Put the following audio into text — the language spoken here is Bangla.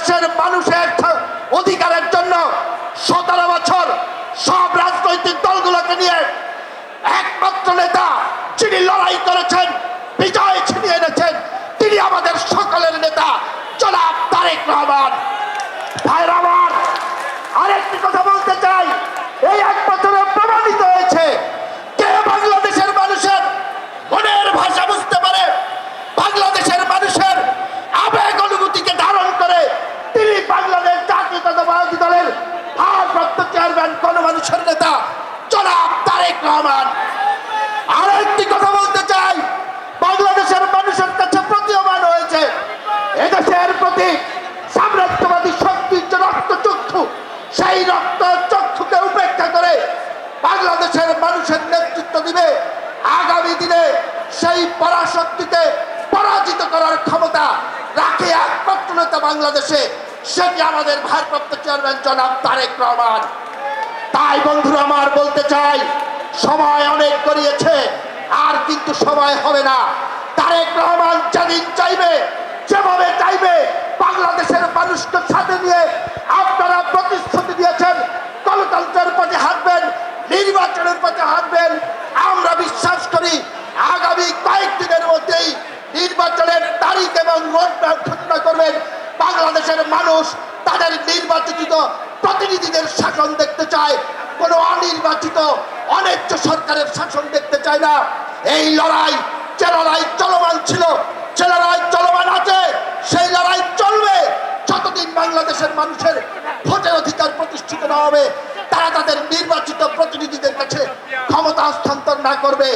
বাংলাদেশের মানুষের অধিকারের জন্য সতেরো বছর সব রাজনৈতিক দলগুলোকে নিয়ে একমাত্র নেতা যিনি লড়াই করেছেন, বিজয় ছিনিয়ে এনেছেন, তিনি আমাদের সকলের নেতা জনাব তারেক রহমান ভাইরা আমার আরেকটি কথা বলতে চাই এই এক বছরে প্রমাণিত হয়েছে কে বাংলাদেশের মানুষের মনের ভাষা বুঝতে পারে বাংলাদেশের মানুষের আবেগ অনুভূতিকে ধারণ করে তিনি বাংলাদেশ জাতীয়তাবাদী দলের ভারপ্রাপ্ত চেয়ারম্যান কোন মানুষের নেতা জনাব তারেক রহমান আরেকটি কথা বলতে চাই বাংলাদেশের মানুষের কাছে প্রতীয়মান হয়েছে এদেশের প্রতি সাম্রাজ্যবাদী শক্তির যে রক্ত চক্ষু সেই রক্ত চক্ষুকে উপেক্ষা করে বাংলাদেশের মানুষের নেতৃত্ব দিবে। আগামী দিনে সেই পরাশক্তিকে পরাজিত করার ক্ষমতা রাখে একমাত্র নেতা বাংলাদেশে সেটি আমাদের ভারপ্রাপ্ত চেয়ারম্যান জনাব তারেক রহমান? তাই বন্ধুরা, আমার বলতে চাই, সময় অনেক করিয়েছে আর কিন্তু সময় হবে না। তারেক রহমান যেদিন চাইবে, যেভাবে নির্বাচনের প্রতি হাঁটবেন। আমরা বিশ্বাস করি আগামী কয়েকদিনের মধ্যেই নির্বাচনের তারিখ এবং ঘোষণা করবেন। বাংলাদেশের মানুষ তাদের নির্বাচিত প্রতিনিধিদের শাসন দেখতে চায়। কোনো অনির্বাচিত অন্যায্য সরকারের শাসন দেখতে চায় না। এই লড়াই যে লড়াই চলমান ছিল, যে লড়াই চলমান আছে, সেই লড়াই চলবে। যতদিন বাংলাদেশের মানুষের ভোটের অধিকার প্রতিষ্ঠিত না হবে তারা তাদের নির্বাচিত প্রতিনিধিদের কাছে ক্ষমতা হস্তান্তর না করবে।